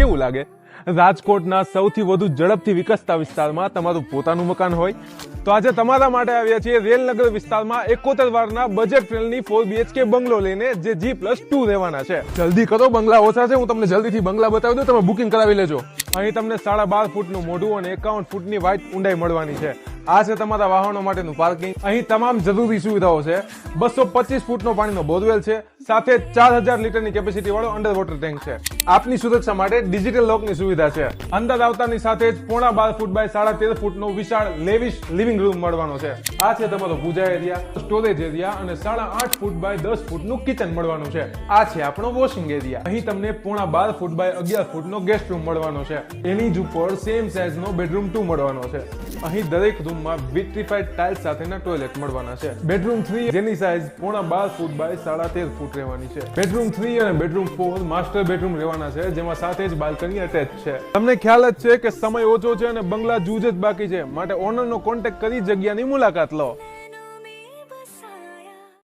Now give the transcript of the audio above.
કેવું લાગે? રાજકોટના સૌથી વધુ ઝડપથી વિકસતા વિસ્તારમાં તમારું પોતાનું મકાન હોય? તો આજે તમારા માટે આવ્યા છીએ રેલનગર વિસ્તારમાં એકોતેર વારના બજેટ ટ્રેનની ફોર બીએચકે બંગલો લઈને જે જી પ્લસ ટુ રહેવાના છે. જલ્દી કરો, બંગલા ઓછા છે, હું તમને જલ્દીથી બંગલા બતાવી દઉં, તમે બુકિંગ કરાવી લેજો. અહીં તમને સાડા બાર ફૂટનું મોઢું અને એકાવન ફૂટની વાઇટ ઊંડાઈ મળવાની છે. આ છે તમારા વાહનો માટેનું પાર્કિંગ અહીં તમામ જરૂરી સુવિધાઓ છે. બસો પચીસ ફૂટનો પાણીનો બોરવેલ છે. સાથે ચાર હજાર લીટરની કેપેસિટી વાળો અંડર વોટર ટેન્ક છે. આપની સુરક્ષા માટે ડિજિટલ લોકની સુવિધા છે. અંદર આવતાની સાથે જ પોણા બાર ફૂટ બાય સાડા તેર ફૂટનો વિશાળ લેવિશ લિવિંગ રૂમ મળવાનો છે. આ છે તમારો પૂજા એરિયા સ્ટોરેજ એરિયા અને સાડા આઠ ફૂટ બાય દસ ફૂટનું કિચન મળવાનું છે. આ છે આપણો વોશિંગ એરિયા અહીં તમને પોણા બાર ફૂટ બાય અગિયાર ફૂટનો ગેસ્ટ રૂમ મળવાનો છે. એની જ ઉપર સેમ સાઇઝનો બેડરૂમ ટુ મળવાનો છે. અહીં દરેક રૂમમાં વિટ્રીફાઈડ ટાઇલ્સ સાથેના ટોયલેટ મળવાના છે. બેડરૂમ થ્રી જેની સાઇઝ પોણા બાર ફૂટ બાય સાડા તેર ફૂટ રહેવાની છે. બેડરૂમ થ્રી અને બેડરૂમ ફોર માસ્ટર બેડરૂમ રહેવાના છે, જેમાં સાથે જ બાલ્કની અટેચ છે. તમને ખ્યાલ જ છે કે સમય ઓછો છે અને બંગલા જૂજ જ બાકી છે. માટે ઓનરનો કોન્ટેક્ટ કરી જગ્યાની મુલાકાત લો.